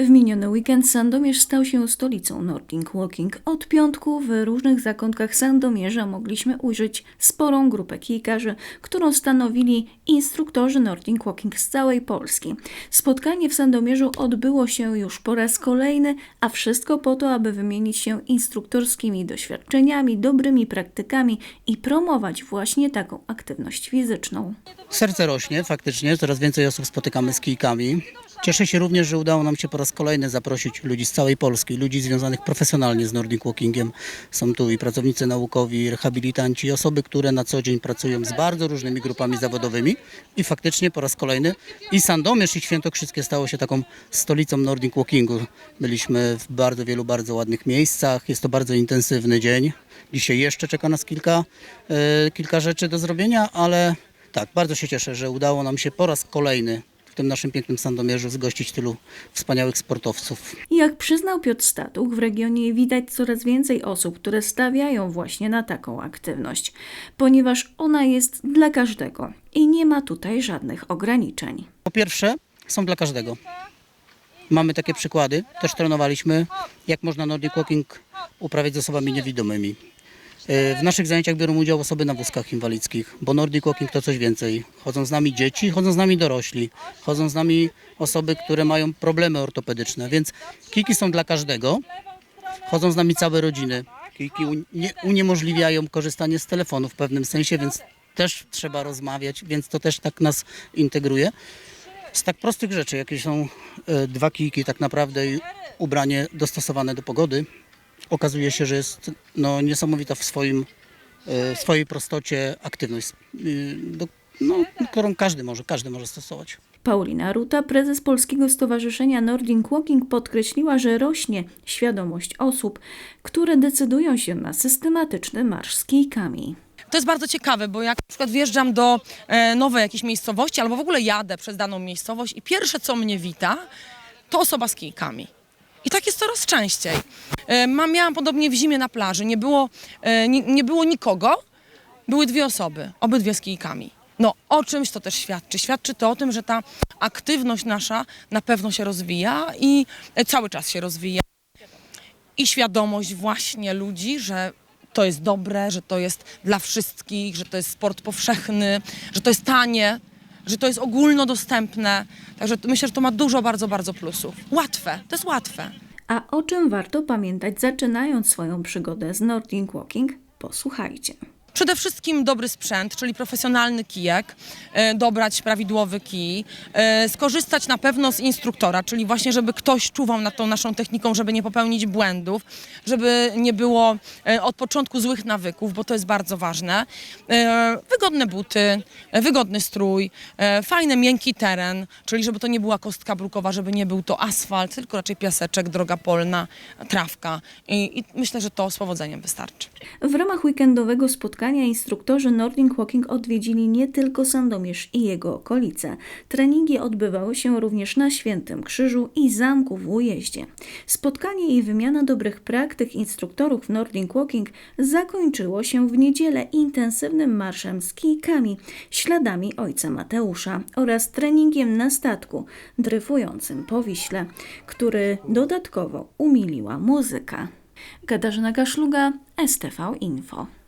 W miniony weekend Sandomierz stał się stolicą Nordic Walking. Od piątku w różnych zakątkach Sandomierza mogliśmy ujrzeć sporą grupę kijkarzy, którą stanowili instruktorzy Nordic Walking z całej Polski. Spotkanie w Sandomierzu odbyło się już po raz kolejny, a wszystko po to, aby wymienić się instruktorskimi doświadczeniami, dobrymi praktykami i promować właśnie taką aktywność fizyczną. Serce rośnie faktycznie, coraz więcej osób spotykamy z kijkami. Cieszę się również, że udało nam się po raz kolejny zaprosić ludzi z całej Polski, ludzi związanych profesjonalnie z Nordic Walkingiem. Są tu i pracownicy naukowi, i rehabilitanci, i osoby, które na co dzień pracują z bardzo różnymi grupami zawodowymi. I faktycznie po raz kolejny i Sandomierz, i Świętokrzyskie stało się taką stolicą Nordic Walkingu. Byliśmy w bardzo wielu, bardzo ładnych miejscach. Jest to bardzo intensywny dzień. Dzisiaj jeszcze czeka nas kilka, e, kilka rzeczy do zrobienia, ale tak, bardzo się cieszę, że udało nam się po raz kolejny w tym naszym pięknym Sandomierzu zgościć tylu wspaniałych sportowców. Jak przyznał Piotr Statuch, w regionie widać coraz więcej osób, które stawiają właśnie na taką aktywność, ponieważ ona jest dla każdego i nie ma tutaj żadnych ograniczeń. Po pierwsze, są dla każdego. Mamy takie przykłady, też trenowaliśmy, jak można Nordic Walking uprawiać z osobami niewidomymi. E, W naszych zajęciach biorą udział osoby na wózkach inwalidzkich, bo Nordic Walking to coś więcej. Chodzą z nami dzieci, chodzą z nami dorośli, chodzą z nami osoby, które mają problemy ortopedyczne, więc kiki są dla każdego. Chodzą z nami całe rodziny. Kiki unie- uniemożliwiają korzystanie z telefonu w pewnym sensie, więc też trzeba rozmawiać, więc to też tak nas integruje. Z tak prostych rzeczy, jakie są e, dwa kijki tak naprawdę i ubranie dostosowane do pogody, okazuje się, że jest no, niesamowita w swoim, e, swojej prostocie aktywność, y, do, no, którą każdy może, każdy może stosować. Paulina Ruta, prezes Polskiego Stowarzyszenia Nordic Walking, podkreśliła, że rośnie świadomość osób, które decydują się na systematyczny marsz z kijkami. To jest bardzo ciekawe, bo jak na przykład wjeżdżam do e, nowej jakiejś miejscowości albo w ogóle jadę przez daną miejscowość i pierwsze co mnie wita, to osoba z kijkami. I tak jest coraz częściej. E, mam, miałam podobnie w zimie na plaży. Nie było, e, nie, nie było nikogo, były dwie osoby, obydwie z kijkami. No, o czymś to też świadczy. Świadczy to o tym, że ta aktywność nasza na pewno się rozwija i e, cały czas się rozwija i świadomość właśnie ludzi, że to jest dobre, że to jest dla wszystkich, że to jest sport powszechny, że to jest tanie, że to jest ogólnodostępne. Także myślę, że to ma dużo, bardzo, bardzo plusów. Łatwe, to jest łatwe. A o czym warto pamiętać zaczynając swoją przygodę z Nordic Walking? Posłuchajcie. Przede wszystkim dobry sprzęt, czyli profesjonalny kijek, e, dobrać prawidłowy kij, e, skorzystać na pewno z instruktora, czyli właśnie, żeby ktoś czuwał nad tą naszą techniką, żeby nie popełnić błędów, żeby nie było e, od początku złych nawyków, bo to jest bardzo ważne. Wygodne buty, wygodny strój, fajny, miękki teren, czyli żeby to nie była kostka brukowa, żeby nie był to asfalt, tylko raczej piaseczek, droga polna, trawka i, i myślę, że to z powodzeniem wystarczy. W ramach weekendowego spotkania instruktorzy Nordic Walking odwiedzili nie tylko Sandomierz i jego okolice. Treningi odbywały się również na Świętym Krzyżu i Zamku w Ujeździe. Spotkanie i wymiana dobrych praktyk instruktorów Nordic Walking zakończyło się w niedzielę intensywnym marszem z kijkami, śladami ojca Mateusza oraz treningiem na statku dryfującym po Wiśle, który dodatkowo umiliła muzyka. Katarzyna Kaszluga, STV Info.